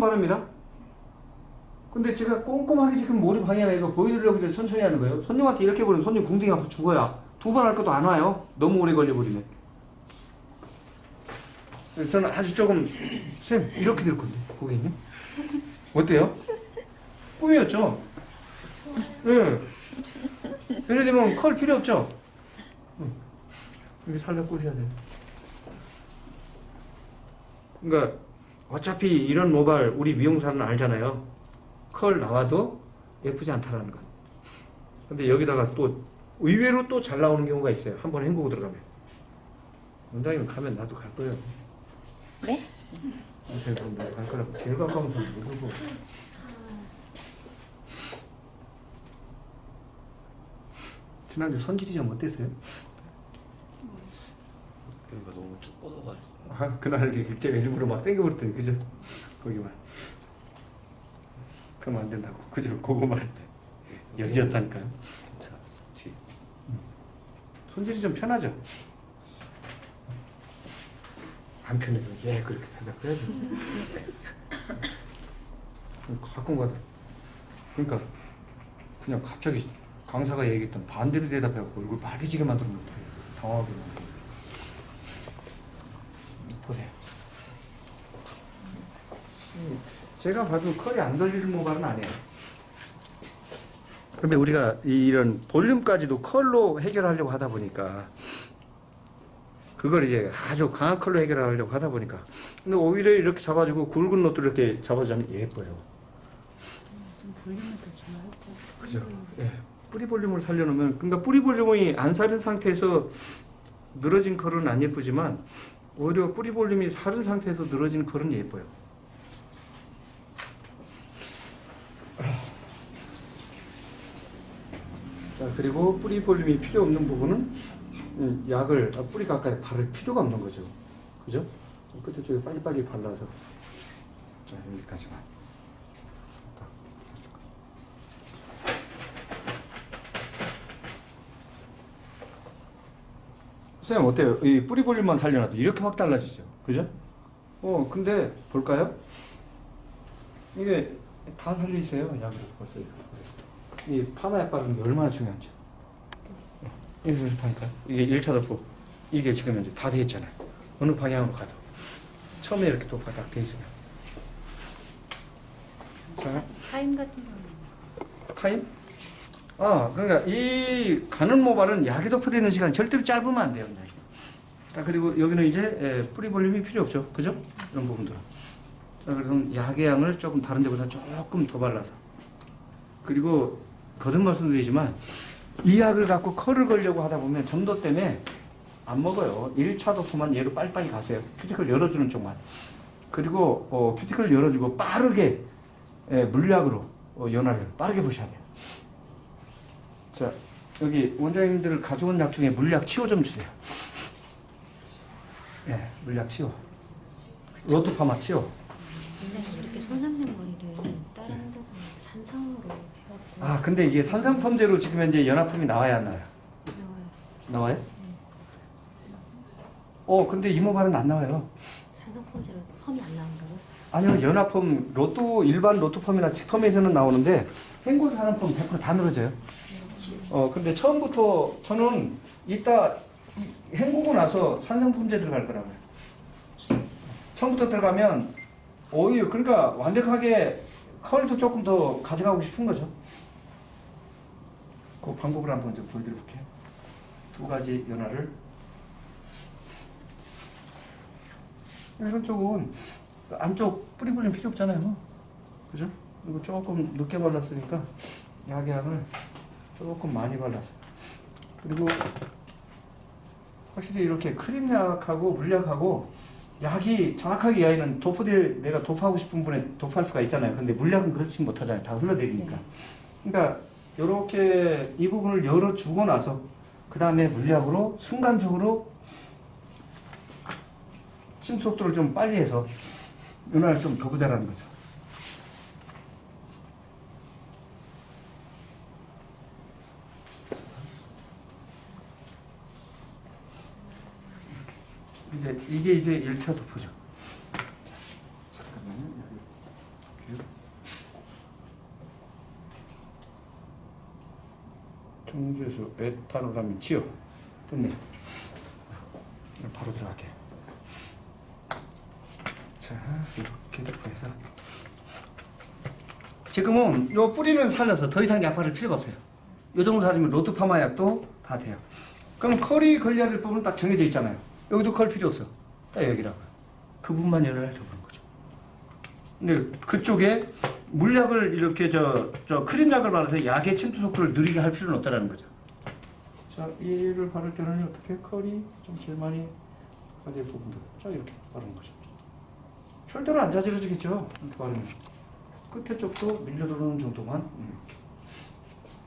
바릅니다. 근데 제가 꼼꼼하게 지금 몰입 방해라 이거 보여드리려고 이제 천천히 하는 거예요. 손님한테 이렇게 보면 손님 궁둥이 아파 죽어야 두 번 할 것도 안 와요. 너무 오래 걸려버리네. 저는 아주 조금 쌤 이렇게 될 건데 고객님 어때요? 꿈이었죠? 예. 예를 들면 컬 필요 없죠? 응. 이렇게 살짝 꼬셔야 돼요. 그러니까 어차피 이런 모발 우리 미용사는 알잖아요. 컬 나와도 예쁘지 않다라는 것. 근데 여기다가 또 의외로 또 잘 나오는 경우가 있어요. 한 번 헹구고 들어가면. 원장님 가면 나도 갈 거예요. 네? 제가 그럼 나갈 거라고 제일 가까운 손 누르고. 지난주 손질이 좀 어땠어요? 여기가 너무 쭉 뻗어가지고. 아, 그날 이렇게 제가 일부러 막 땡겨버렸더니 그죠? 거기만. 그러면 안 된다고. 그죠? 그거만. 여지였다니까요. 괜찮아. 뒤 손질이 좀 편하죠? 안 편해도 예 그렇게 대답해야지 가끔가다. 그러니까 그냥 갑자기 강사가 얘기했던 반대로 대답해갖고 얼굴 빨개지게 만들면 당황하게 만들고 보세요. 음, 제가 봐도 컬이 안 걸리는 모발은 아니에요. 근데 우리가 이- 이런 볼륨까지도 컬로 해결하려고 하다 보니까 그걸 이제 아주 강한 컬로 해결하려고 하다 보니까. 근데 오히려 이렇게 잡아주고 굵은 노트를 이렇게 잡아주면 예뻐요. 좀 볼륨을 더 좋아하죠. 그죠? 예. 뿌리 볼륨을 살려놓으면 그러니까 뿌리 볼륨이 안 사른 상태에서 늘어진 컬은 안 예쁘지만 오히려 뿌리 볼륨이 사른 상태에서 늘어진 컬은 예뻐요 자 그리고 뿌리 볼륨이 필요 없는 부분은 음, 약을 아, 뿌리 가까이 바를 필요가 없는 거죠. 그죠? 끝에 쪽에 빨리빨리 발라서. 자 여기까지만 선생님 어때요? 이 뿌리 볼륨만 살려놔도 이렇게 확 달라지죠 그죠? 어 근데 볼까요? 이게 다 있어요 약으로 벌써 이 파마약 바르는 게 얼마나 중요한지 이게 그렇다니까요 이게 1차 도포 이게 지금 이제 다 돼 있잖아요 어느 방향으로 가도 처음에 이렇게 도포가 딱 돼 있으면 자 타임 같은 거는 타임? 아, 그러니까 이 가는 모발은 약이 도포되는 시간이 절대로 짧으면 안 돼요. 자, 그리고 여기는 이제 에, 뿌리 볼륨이 필요 없죠. 그죠? 이런 부분들은. 자, 그래서 약의 양을 조금 다른 데보다 조금 더 발라서. 그리고 거듭 말씀드리지만 이 약을 갖고 컬을 걸려고 하다 보면 점도 때문에 안 먹어요. 1차 도포만 얘로 빨리빨리 가세요. 큐티클 열어주는 쪽만. 그리고 어, 큐티클 열어주고 빠르게 에, 물약으로 어, 연화를 빠르게 보셔야 돼요. 자, 여기 원장님들 가져온 약 중에 물약 치료 좀 주세요. 예, 물약 치료. 로트파마 치료. 굉장히 이렇게 손상된 머리를 다른 데서 산성으로 해갖고 아, 근데 이게 산성펌제로 지금 현재 연합품이 나와야 안 나와요? 나와요. 나와요? 어, 근데 이모발은 안 나와요. 산성폰제로 펌이 안 나온다고? 아니요, 연합품, 로또, 일반 로또펌이나 직펌에서는 나오는데, 행고 산업품 100%다 늘어져요. 어, 근데 처음부터 저는 이따 이- 헹구고 나서 산성품제 들어갈 거라고요. 처음부터 들어가면 오히려 그러니까 완벽하게 컬도 조금 더 가져가고 싶은 거죠. 그 방법을 한번 좀 보여드릴게요. 두 가지 연화를 이런 쪽은 안쪽 뿌리 볼륨 필요 없잖아요. 그죠? 이거 조금 늦게 발랐으니까 약약을 조금 많이 발라서 그리고 확실히 이렇게 크림약하고 물약하고 약이 정확하게 이 아이는 도포될 내가 도포하고 싶은 분에 도포할 수가 있잖아요. 근데 물약은 그렇지 못하잖아요. 다 흘러내리니까. 그러니까 이렇게 이 부분을 열어주고 나서 그 다음에 물약으로 순간적으로 침 속도를 좀 빨리 해서 윤활을 좀더 부자라는 거죠. 이게 이제 1차 도포죠. 잠깐만요. 에탄올하면 치요. 됐네. 바로 들어갈게. 자, 이렇게 됐고해서 지금은 요 뿌리는 살려서 더 이상 약 바를 필요가 없어요. 요 정도 살이면 로트파마 약도 다 돼요. 그럼 컬이 걸려야 될 부분은 딱 정해져 있잖아요. 여기도 컬 필요 없어. 딱 여기라고요. 그 부분만 열어야 되는 거죠. 근데 그쪽에 물약을 이렇게 저, 저 크림약을 발라서 약의 침투 속도를 느리게 할 필요는 없다라는 거죠. 자, 얘를 바를 때는 어떻게 컬이 좀 제일 많이 가될 부분들. 자, 이렇게 바르는 거죠. 절대로 안 자지러지겠죠. 이렇게 바르면. 끝에 쪽도 밀려 들어오는 정도만 이렇게.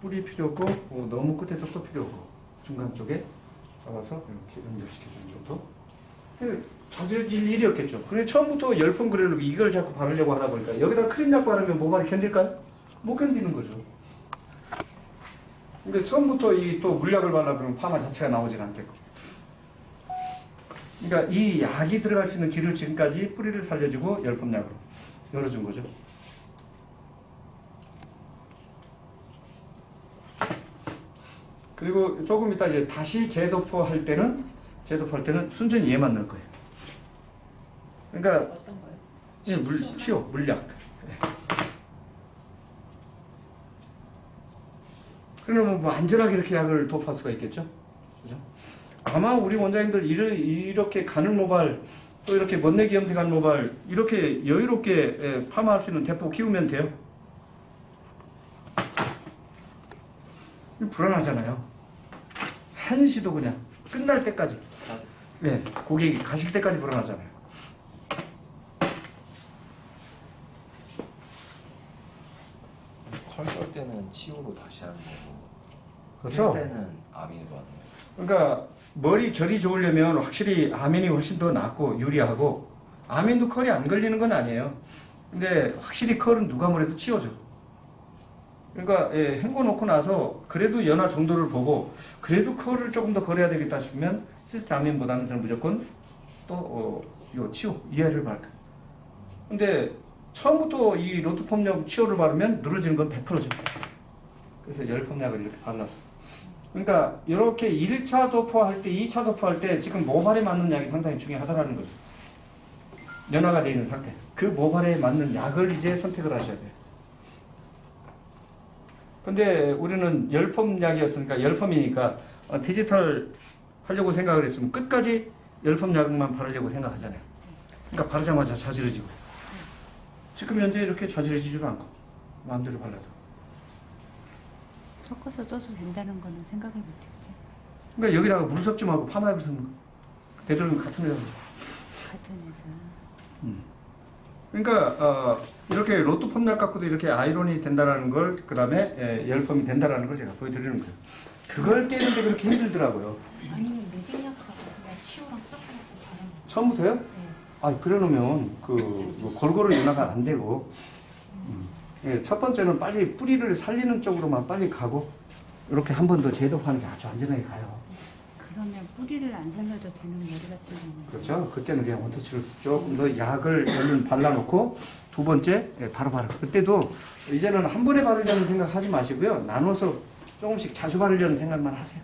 뿌리 필요 없고 어, 너무 끝에 쪽도 필요 없고 중간 쪽에 잡아서 이렇게 연결시켜주는 정도. 그 자지러질 일이 없겠죠. 근데 처음부터 열번 그래놓고 이걸 자꾸 바르려고 하다 보니까 여기다 크림약 바르면 모발이 견딜까요? 못 견디는 거죠. 근데 처음부터 이 또 물약을 발라보면 파마 자체가 나오질 않겠고. 그러니까 이 약이 들어갈 수 있는 길을 지금까지 뿌리를 살려주고 열펌약으로 열어준 거죠. 그리고 조금 이따 이제 다시 재도포 할 때는 재도포 할 때는 순전히 얘만 넣을 거예요. 그러니까 어떤 거요? 예, 물 치료 물약. 네. 그러면 뭐 안전하게 이렇게 약을 도포할 수가 있겠죠, 그죠? 아마 우리 원장님들 이르- 이렇게 가늘 모발 또 이렇게 멋내기 염색한 모발 이렇게 여유롭게 예, 파마할 수 있는 대포 키우면 돼요. 불안하잖아요. 한시도 그냥 끝날 때까지, 네, 고객이 가실 때까지 불안하잖아요. 컬걸 때는 치유로 다시 하는 거고 그렇죠. 할 때는 아미로 하는 거예요. 그러니까 머리 결이 좋으려면 확실히 아민이 훨씬 더 낫고 유리하고 아민도 컬이 안 걸리는 건 아니에요. 근데 확실히 컬은 누가 뭐래도 치워줘. 그러니까 예, 헹궈 놓고 나서 그래도 연화 정도를 보고 그래도 컬을 조금 더 걸어야 되겠다 싶으면 시스트 아민보다는 저는 무조건 또 어, 요 치료 이해를 바랄까. 근데 처음부터 이 로트폼약 치료를 바르면 늘어지는 건 100%죠. 그래서 열폼약을 이렇게 발라서 그러니까 이렇게 1차 도포할 때, 2차 도포할 때 지금 모발에 맞는 약이 상당히 중요하다라는 거죠. 연화가 되어 있는 상태. 그 모발에 맞는 약을 이제 선택을 하셔야 돼요. 근데 우리는 열펌 약이었으니까 열펌이니까 어, 디지털 하려고 생각을 했으면 끝까지 열펌 약만 바르려고 생각하잖아요. 그러니까 바르자마자 자지러지고. 지금 현재 이렇게 자지러지지도 않고 마음대로 발라도. 섞어서 써도 된다는 거는 생각을 못했지. 그러니까 여기다가 물 섞지 말고 파마약을 섞는 거. 되도록이면 같은 회사. 같은 회사. 그러니까 어, 이렇게 로또 펌약 갖고도 이렇게 아이론이 된다라는 걸 그 다음에 예, 열펌이 된다라는 걸 제가 보여드리는 거예요. 그걸 깨는데 그렇게 힘들더라고요. 아니면 매직약하고 그냥 치유랑 섞어놓고 바르는 거. 처음부터요? 네. 아 그러려면 그 뭐, 골고루 연화가 안 되고 음. 예, 첫 번째는 빨리 뿌리를 살리는 쪽으로만 빨리 가고 이렇게 한 번더 재도하는 게 아주 안전하게 가요. 그러면 뿌리를 안 살려도 되는 머리 같은 경우는 그렇죠. 그때는 그냥 원터치로 조금 더 약을 얼른 발라놓고 두 번째 예, 바로 바르. 그때도 이제는 한 번에 바르려는 생각 하지 마시고요. 나눠서 조금씩 자주 바르려는 생각만 하세요.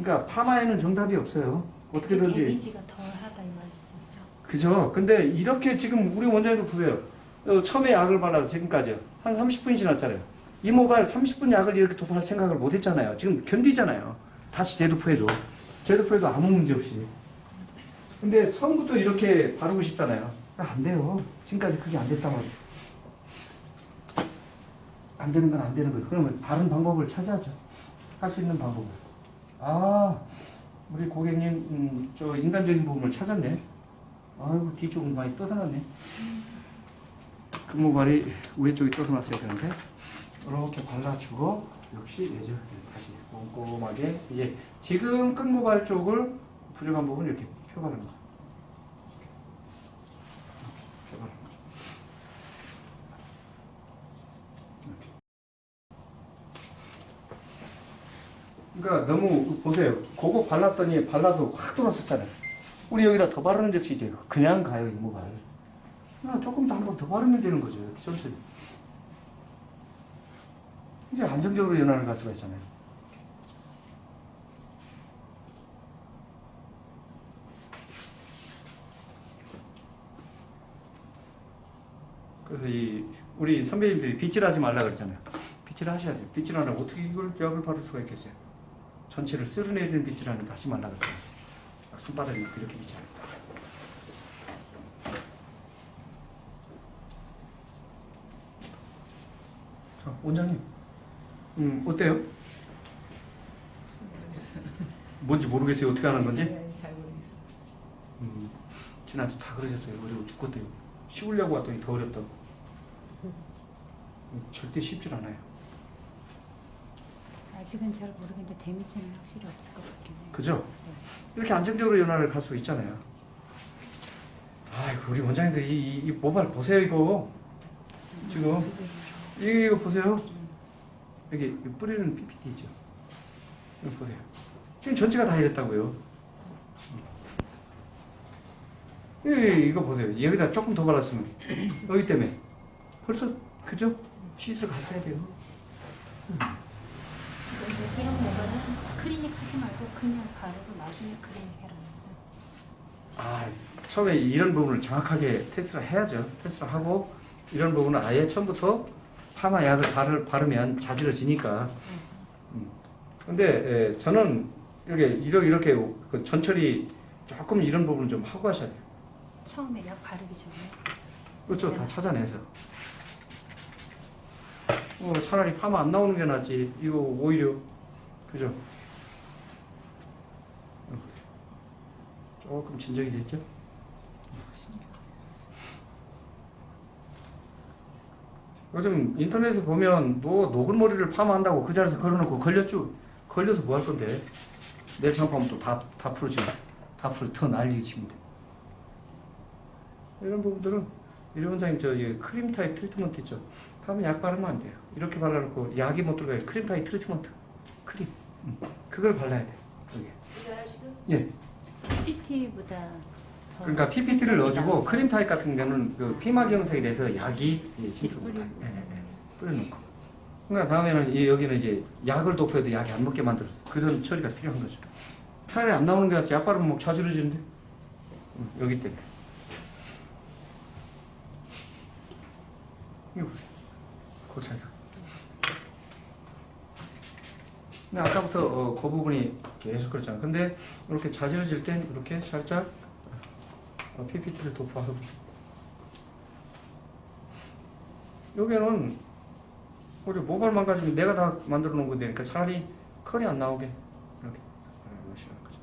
그러니까 파마에는 정답이 없어요. 어떻게든지. 데미지가 덜하다 이 말씀이죠. 그죠. 근데 이렇게 지금 우리 원장님도 보세요. 어, 처음에 약을 발라서 지금까지요. 한 30분이 지났잖아요. 이 모발 30분 약을 이렇게 도포할 생각을 못 했잖아요. 지금 견디잖아요. 다시 재도포해도. 재도포해도 아무 문제 없이. 근데 처음부터 이렇게 바르고 싶잖아요. 안 돼요. 지금까지 그게 안 됐단 말이에요. 안 되는 건 안 되는 거예요. 그러면 다른 방법을 찾아야죠. 할 수 있는 방법을. 아, 우리 고객님, 음, 저 인간적인 부분을 찾았네. 아이고, 뒤쪽은 많이 떠서났네. 금모발이 위에 쪽이 떠서났어야 되는데, 이렇게 발라주고, 역시 예죠. 다시 꼼꼼하게. 이제 지금 끝모발 쪽을 부족한 부분 이렇게 펴바르는 거. 그러니까 너무 보세요. 그거 발랐더니 발라도 확 돌았었잖아요. 우리 여기다 더 바르는 즉시 이제 그냥 가요 이모발. 그냥 조금 더 한 번 더 바르면 되는 거죠. 천천히. 이제 안정적으로 연화를 갈 수가 있잖아요. 그래서 이 우리 선배님들이 빗질하지 말라 그랬잖아요. 빗질 하셔야 돼요. 빗질 안 하고 어떻게 이걸 약을 바를 수가 있겠어요? 전체를 쓸어내리는 빗질 하는 거 하지 말라 그랬잖아요. 손바닥이 이렇게 빗질. 자, 원장님, 음 어때요? 뭔지 모르겠어요. 어떻게 하는 건지? 네, 잘 모르겠어요. 음, 지난주 다 그러셨어요. 그리고 죽겠대요. 씌우려고 왔더니 더 어렵다고. 음, 절대 쉽질 않아요. 아직은 잘 모르겠는데 데미지는 확실히 없을 것 같긴 해요. 그죠? 이렇게 안정적으로 연화를 갈 수 있잖아요. 아이고 우리 원장님들 이, 이, 이 모발 보세요 이거 지금 이거 보세요 여기 이 뿌리는 PPT 있죠 이거 보세요 지금 전체가 다 이랬다고요 이 이거 보세요 여기다 조금 더 발랐으면 여기 때문에 벌써 그죠? 시술 갔어야 돼요 이런 모발은 클리닉 하지 말고 그냥 바르고 나중에 클리닉 해라. 아 처음에 이런 부분을 정확하게 테스트를 해야죠. 테스트를 하고 이런 부분은 아예 처음부터 파마 약을 바르, 바르면 자지러지니까. 음. 근데 에, 저는 이렇게 이렇게, 이렇게 그 전처리 조금 이런 부분 좀 하고 하셔야 돼요. 처음에 약 바르기 전에 그렇죠. 다 찾아내서. 어, 차라리 파마 안 나오는 게 낫지. 이거 오히려 그죠? 어, 조금 진정이 됐죠? 요즘 인터넷에 보면 뭐 녹은 머리를 파마한다고 그 자리에서 걸어놓고 걸렸죠? 걸려서 뭐 할 건데? 내일 장파면 또다 다 풀어지 다 풀어 더 난리 칩니다. 이런 부분들은 이 원장님 저이 크림 타입 트리트먼트 있죠? 파마 약 바르면 안 돼요. 이렇게 발라놓고 약이 못 들어가요. 크림 타입 트리트먼트 크림 음. 그걸 발라야 돼. 여기. 예. PPT보다 더 그러니까 PPT를 넣어주고 크림 타입 같은 경우는 그 피막 형성에 대해서 약이 예, 침투 예, 예, 예. 뿌려놓고. 그러니까 다음에는 이 여기는 이제 약을 도포해도 약이 안 먹게 만들어 그런 처리가 필요한 거죠. 차라리 안 나오는 게 낫지. 약 바르면 막 자지러지는데? 음, 여기 때문에. 이거 보세요. 그 차이가. 근데 아까부터 어, 그 부분이 계속 그렇잖아요 근데 이렇게 자지러질 땐 이렇게 살짝 어, PPT를 도포하고 여기는 우리 모발 망가지면 내가 다 만들어 놓은 건데니까 차라리 컬이 안 나오게 이렇게 놓으시는 거죠.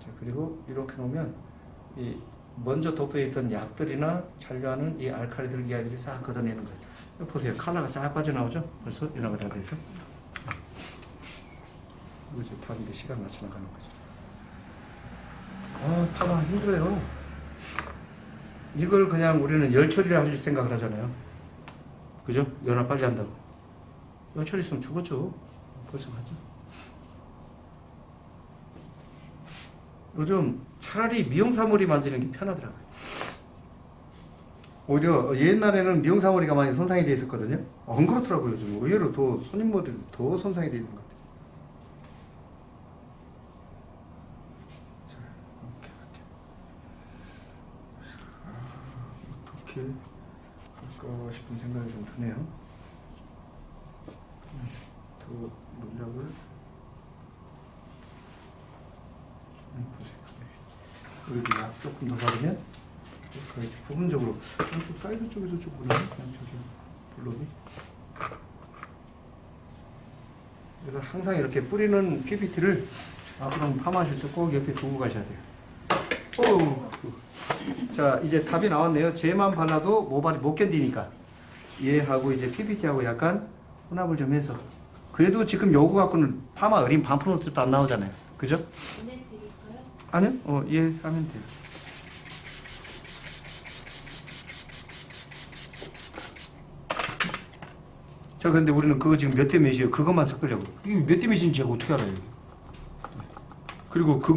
자 그리고 이렇게 놓으면 이 먼저 도포해 있던 약들이나 잔류하는 이 알칼리들 이야기들이 싹 걷어내는 거예요. 보세요 칼라가 싹 빠져나오죠? 벌써 연화가 다 돼서 이제 다른데 시간 맞춰 나가는 거죠. 아, 파마 힘들어요. 이걸 그냥 우리는 열 처리를 할 생각을 하잖아요. 그죠? 연화 빨리 한다고. 열 처리 있으면 죽었죠. 벌써 하죠. 요즘 차라리 미용사머리 만지는 게 편하더라고요. 오히려 옛날에는 미용사머리가 많이 손상이 돼 있었거든요. 안 그렇더라고요. 요즘 의외로 더 손님 머리 더 손상이 돼 있는 것 같아요. 자, 이렇게 이렇게. 아, 어떻게 할까 싶은 생각이 좀 드네요. 음, 더 문장을 음, 보세요. 여기 약 조금 더 바르면 거의 부분적으로 이쪽 사이드 쪽에도 좀 보내요. 양쪽이 블록이. 그래서 항상 이렇게 뿌리는 PPT를 앞으로 파마하실 때 꼭 옆에 두고 가셔야 돼요. 오. 자 이제 답이 나왔네요. 쟤만 발라도 모발이 못 견디니까 얘하고 이제 PPT하고 약간 혼합을 좀 해서 그래도 지금 요거 갖고는 파마 어린 반프로트도 안 나오잖아요. 그죠? 아니요? 어, 예 하면 돼요. 자 근데 우리는 그거 지금 몇 대 몇이에요? 그것만 섞으려고. 이게 몇 대 몇인지 제가 어떻게 알아요? 이게? 그리고 그거